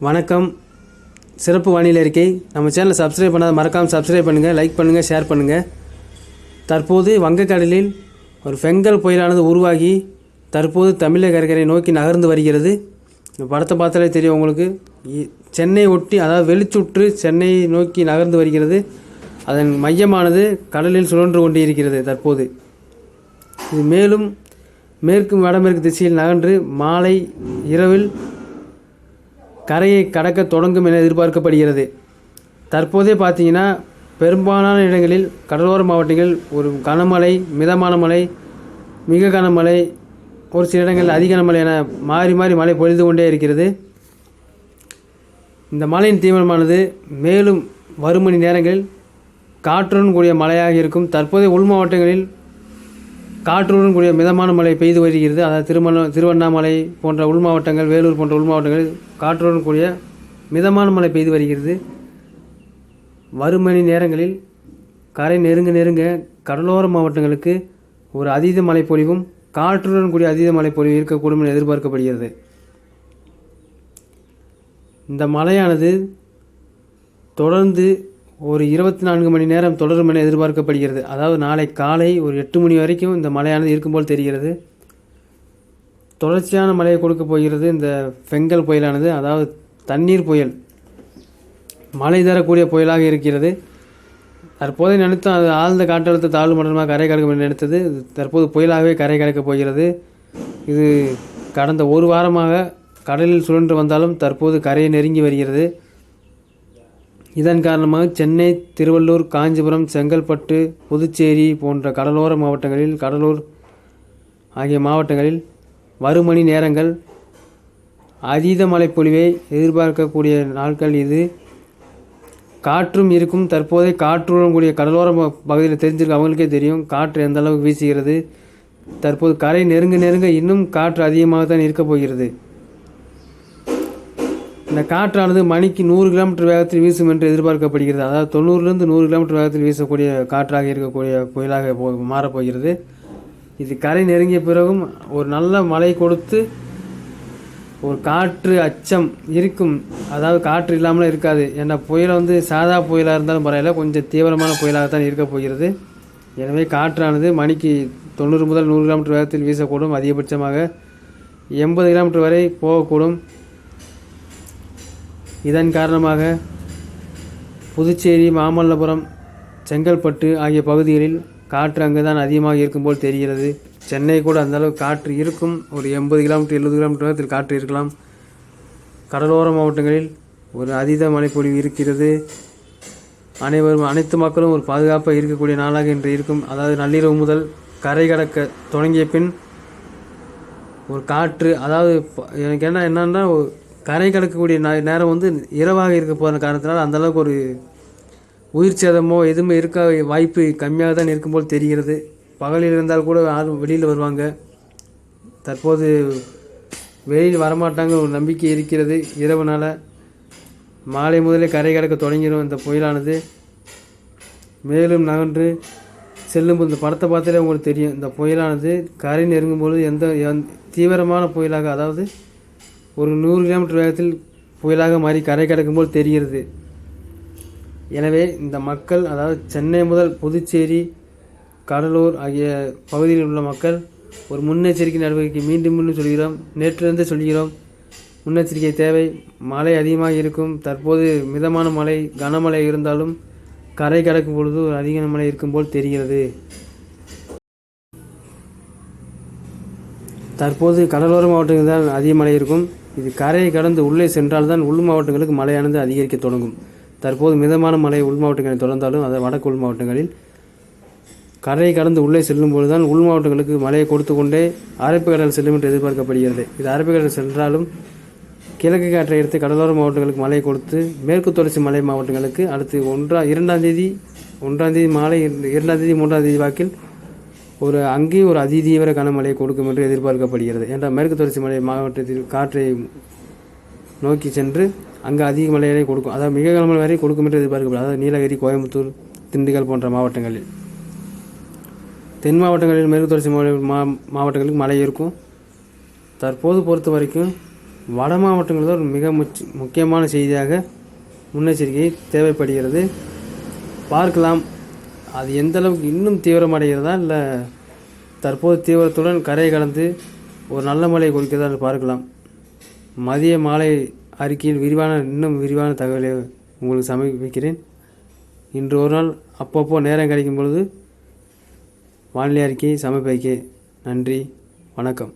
வணக்கம். சிறப்பு வானிலை அறிக்கை. நம்ம சேனலை சப்ஸ்கிரைப் பண்ணாத மறக்காமல் சப்ஸ்கிரைப் பண்ணுங்கள் லைக் பண்ணுங்கள் ஷேர் பண்ணுங்கள் தற்போது வங்கக்கடலில் ஒரு ஃபெங்கல் புயலானது உருவாகி தற்போது தமிழக கடற்கரை நோக்கி நகர்ந்து வருகிறது. இந்த படத்தை பார்த்தாலே தெரியும் உங்களுக்கு. இ- சென்னை ஒட்டி அதாவது வெளிச்சுற்று சென்னையை நோக்கி நகர்ந்து வருகிறது. அதன் மையமானது கடலில் சுழன்று கொண்டு இருக்கிறது தற்போது. இது மேலும் மேற்கு வடமேற்கு திசையில் நகன்று மாலை இரவில் கரையை கடக்க தொடங்கும் என எதிர்பார்க்கப்படுகிறது. தற்போதே பார்த்தீங்கன்னா பெரும்பாலான இடங்களில் கடலோர மாவட்டங்களில் ஒரு கனமழை மிதமான மழை மிக கனமழை ஒரு சில இடங்களில் அதிக கனமழை என மாறி மாறி மழை பொழிந்து கொண்டே இருக்கிறது. இந்த மழையின் தீவிரமானது மேலும் வரும் மணி நேரங்களில் காற்றுடன் கூடிய மழையாக இருக்கும். தற்போதைய உள் மாவட்டங்களில் காற்றுடன் கூடிய மிதமான மழை பெய்து வருகிறது. அதாவது திருமண திருவண்ணாமலை போன்ற உள் மாவட்டங்கள் வேலூர் போன்ற உள் மாவட்டங்களில் காற்றுடன் கூடிய மிதமான மழை பெய்து வருகிறது. வரும் மணி நேரங்களில் கரை நெருங்க நெருங்க கடலோர மாவட்டங்களுக்கு ஒரு அதீத மழைப்பொழிவும் காற்றுடன் கூடிய அதீத மழைப்பொழிவு இருக்கக்கூடும் என எதிர்பார்க்கப்படுகிறது. இந்த மழையானது தொடர்ந்து ஒரு இருபத்தி நான்கு மணி நேரம் தொடரும் என எதிர்பார்க்கப்படுகிறது. அதாவது நாளை காலை ஒரு எட்டு மணி வரைக்கும் இந்த மழையானது இருக்கும் போல் தெரிகிறது. தொடர்ச்சியான மழையை கொடுக்க போகிறது இந்த பெங்கல் புயலானது. அதாவது தண்ணீர் புயல். மழை தரக்கூடிய புயலாக இருக்கிறது. தற்போது நினைத்தோம் அது ஆழ்ந்த காற்றழுத்த தாழ்வு மண்டலமாக கரை கடக்கும் என்று நினைத்தது. தற்போது புயலாகவே கரை கடக்கப் போகிறது. இது கடந்த ஒரு வாரமாக கடலில் சுழன்று வந்தாலும் தற்போது கரையை நெருங்கி வருகிறது. இதன் காரணமாக சென்னை திருவள்ளூர் காஞ்சிபுரம் செங்கல்பட்டு புதுச்சேரி போன்ற கடலோர மாவட்டங்களில் கடலூர் ஆகிய மாவட்டங்களில் வரும் மணி நேரங்கள் அதீத மழைப்பொழிவை எதிர்பார்க்கக்கூடிய நாட்கள் இது. காற்றும் இருக்கும் தற்போதைய காற்றுடன் கூடிய கடலோர பகுதியில் தெரிஞ்சிருக்க அவங்களுக்கே தெரியும் காற்று எந்த அளவுக்கு வீசுகிறது. தற்போது கரை நெருங்க நெருங்க இன்னும் காற்று அதிகமாக தான் இருக்கப் போகிறது. இந்த காற்றானது மணிக்கு நூறு கிலோமீட்டர் வேகத்தில் வீசும் என்று எதிர்பார்க்கப்படுகிறது. அதாவது தொண்ணூறுலேருந்து நூறு கிலோமீட்டர் வேகத்தில் வீசக்கூடிய காற்றாக இருக்கக்கூடிய புயலாக போ மாறப்போகிறது. இது கரை நெருங்கிய பிறகும் ஒரு நல்ல மழை கொடுத்து ஒரு காற்று அச்சம் இருக்கும். அதாவது காற்று இல்லாமலும் இருக்காது. ஏன்னா புயல் வந்து சாதா புயலாக இருந்தாலும் பரவாயில்ல. கொஞ்சம் தீவிரமான புயலாகத்தான் இருக்க போகிறது. எனவே காற்றானது மணிக்கு தொண்ணூறு முதல் நூறு கிலோமீட்டர் வேகத்தில் வீசக்கூடும். அதிகபட்சமாக எண்பது கிலோமீட்டர் வரை போகக்கூடும். இதன் காரணமாக புதுச்சேரி மாமல்லபுரம் செங்கல்பட்டு ஆகிய பகுதிகளில் காற்று அங்கு தான் அதிகமாக இருக்கும் போல் தெரிகிறது. சென்னை கூட அந்தளவு காற்று இருக்கும். ஒரு எண்பது கிலோமீட்டர் எழுபது கிலோமீட்டர் வேகத்தில் காற்று இருக்கலாம். கடலோர மாவட்டங்களில் ஒரு அதீத மழைப்பொழிவு இருக்கிறது. அனைவரும் அனைத்து மக்களும் ஒரு பாதுகாப்பாக இருக்கக்கூடிய நாளாக இன்று இருக்கும். அதாவது நள்ளிரவு முதல் கரை கடக்க தொடங்கிய பின் ஒரு காற்று அதாவது எனக்கு என்ன என்னன்னா கரை கடக்கக்கூடிய நேரம் வந்து இரவாக இருக்க போகிற காரணத்தினால் அந்தளவுக்கு ஒரு உயிர் சேதமோ எதுவுமே இருக்க வாய்ப்பு கம்மியாக தான் இருக்கும் போல் தெரிகிறது. பகலில் இருந்தால் கூட யாரும் வெளியில் வருவாங்க. தற்போது வெளியில் வரமாட்டாங்க ஒரு நம்பிக்கை இருக்கிறது இரவுனால். மாலை முதலே கரை கடக்க தொடங்கிடும் இந்த புயலானது. மேலும் நகன்று செல்லும் இந்த படத்தை பார்த்தாலே உங்களுக்கு தெரியும். இந்த புயலானது கரை நெருங்கும் பொழுது எந்த எந்த- தீவிரமான புயலாக அதாவது ஒரு நூறு கிலோமீட்டர் வேகத்தில் புயலாக மாறி கரை கடக்கும் போல் தெரிகிறது. எனவே இந்த மக்கள் அதாவது சென்னை முதல் புதுச்சேரி கடலூர் ஆகிய பகுதியில் உள்ள மக்கள் ஒரு முன்னெச்சரிக்கை நடவடிக்கை மீண்டும் மீண்டும் சொல்கிறோம். நேற்றிலிருந்து சொல்கிறோம். முன்னெச்சரிக்கை தேவை. மழை அதிகமாக இருக்கும். தற்போது மிதமான மழை கனமழை இருந்தாலும் கரை கடக்கும் பொழுது ஒரு அதிக மழை இருக்கும் போல் தெரிகிறது. தற்போது கடலோர மாவட்டங்கள் தான் அதிக மழை இருக்கும். இது கரையை கடந்து உள்ளே சென்றால் தான் உள் மாவட்டங்களுக்கு மழையானது அதிகரிக்க தொடங்கும். தற்போது மிதமான மழை உள் மாவட்டங்களில் தொடர்ந்தாலும் அதை வடக்கு உள் மாவட்டங்களில். கரையை கடந்து உள்ளே செல்லும் தான் உள் மாவட்டங்களுக்கு மழையை கொடுத்து கொண்டே அரபிக்கடல் செல்லும் என்று எதிர்பார்க்கப்படுகிறது. இது அரபிக்கடல் சென்றாலும் கிழக்கு காற்றை எடுத்து கடலோர மாவட்டங்களுக்கு மழையை கொடுத்து மேற்கு தொடர்ச்சி மலை மாவட்டங்களுக்கு அடுத்து ஒன்றா இரண்டாம் தேதி ஒன்றாம் தேதி மாலை இரண்டாம் தேதி மூன்றாம் தேதி வாக்கில் ஒரு அங்கேயும் ஒரு அதிதீவிர கனமழை கொடுக்கும் என்று எதிர்பார்க்கப்படுகிறது. என்றால் மேற்கு தொடர்ச்சி மலை மாவட்டத்தில் காற்றை நோக்கி சென்று அங்கே அதிக மழையை கொடுக்கும். அதாவது மிக கனமழை வரை கொடுக்கும் என்று எதிர்பார்க்கப்படும் அதாவது நீலகிரி கோயம்புத்தூர் திண்டுக்கல் போன்ற மாவட்டங்களில். தென் மாவட்டங்களில் மேற்கு தொடர்ச்சி மா மாவட்டங்களுக்கு மழை இருக்கும். தற்போது பொறுத்த வரைக்கும் வட மாவட்டங்களில் ஒரு மிக முச் முக்கியமான செய்தியாக முன்னெச்சரிக்கை தேவைப்படுகிறது. பார்க்கலாம். அது எந்த அளவுக்கு இன்னும் தீவிரமடைகிறதா இல்லை தற்போது தீவிரத்துடன் கரை கலந்து ஒரு நல்ல மழை கொடுக்கிறதா என்று பார்க்கலாம். மதிய மாலை அறிக்கையில் விரிவான இன்னும் விரிவான தகவலை உங்களுக்கு சமர்ப்பிக்கிறேன். இன்று ஒரு நாள் அப்பப்போ நேரம் கிடைக்கும் பொழுது வானிலை அறிக்கையை சமர்ப்பிக்க நன்றி வணக்கம்.